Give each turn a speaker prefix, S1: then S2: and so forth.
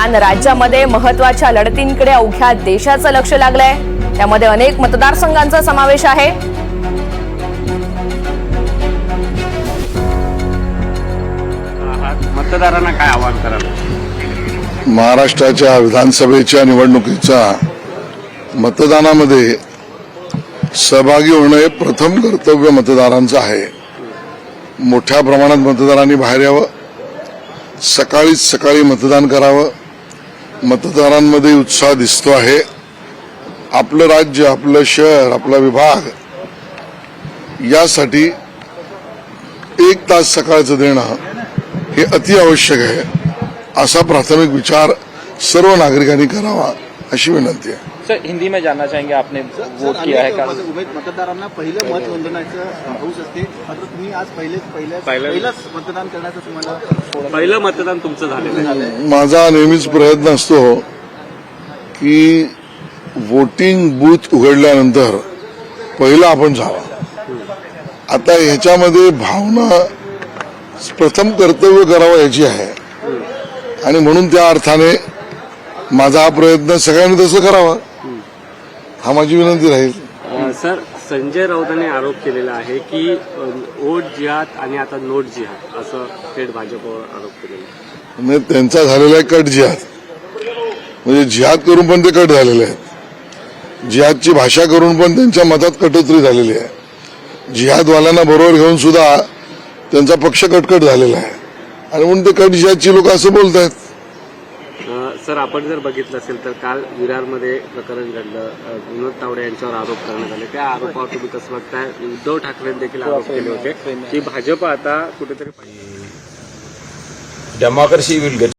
S1: दरम्यान राज्यामध्ये महत्त्वाच्या लढतींकडे अवघ्या देशाचं लक्ष लागलंय. त्यामध्ये अनेक मतदारसंघांचा समावेश आहे.
S2: आहात मतदारांना काय आवाहन कराल?
S3: महाराष्ट्राच्या विधानसभेच्या निवडणुकीचा मतदानामध्ये सहभागी होणं हे प्रथम कर्तव्य मतदारांचं आहे. मोठ्या प्रमाणात मतदारांनी बाहेर यावं. सकाळीच सकाळी मतदान करावं. मतदारांमध्ये उत्साह दिसतो आहे. आपलं राज्य आपलं शहर आपला विभाग यासाठी एक तास सकाळचं देणं हे अति आवश्यक आहे. असा प्राथमिक विचार सर्व नागरिकांनी करावा. अशी विनंती आहे.
S4: सर हिंदी में जानना चाहेंगे आपने वोट किया है का
S5: उमेद मतदारांना पहिलं मत नोंदण्याचं हौस असते मात्र तुम्ही आज पहिलेच पहिल्याच
S2: पहिलं-
S5: पहिलंच मतदान करण्याचं तुम्हाला
S2: पहिलं मतदान तुमचं झालेलं आहे.
S3: माझा नेहमीच प्रयत्न असतो की वोटिंग बूथ उघडल्यानंतर पहिलं आपण जावं आता ह्याच्यामध्ये भावना प्रथम कर्तव्य करावं याची आहे. आणि म्हणून त्या अर्थाने माझा हा प्रयत्न सगळ्यांनी तसं करावा. हा माझी विनंती राहील.
S2: सर संजय राऊतांनी आरोप केलेला आहे की वोट जिहाद आणि आता नोट जिहाद असं थेट भाजपवर आरोप केलेला आहे.
S3: म्हणजे त्यांचा झालेला आहे कट जिहाद. म्हणजे जिहाद करून पण ते कट झालेले आहेत. जिहादची भाषा करून पण त्यांच्या मतात कटोत्री झालेली आहे. जिहादवाल्यांना बरोबर घेऊन सुद्धा त्यांचा पक्ष कटकट झालेला आहे. आणि म्हणून ते कट जिहादची लोक असं बोलत आहेत
S2: सर आपण जर बघितलं असेल तर काल विरारमध्ये प्रकरण घडलं. विनोद तावडे यांच्यावर आरोप करण्यात आले. त्या आरोपावर तुम्ही कसं बघताय? उद्धव ठाकरे देखील आरोप केले होते की भाजप आता कुठेतरी
S6: डेमोक्रेसी विल गेट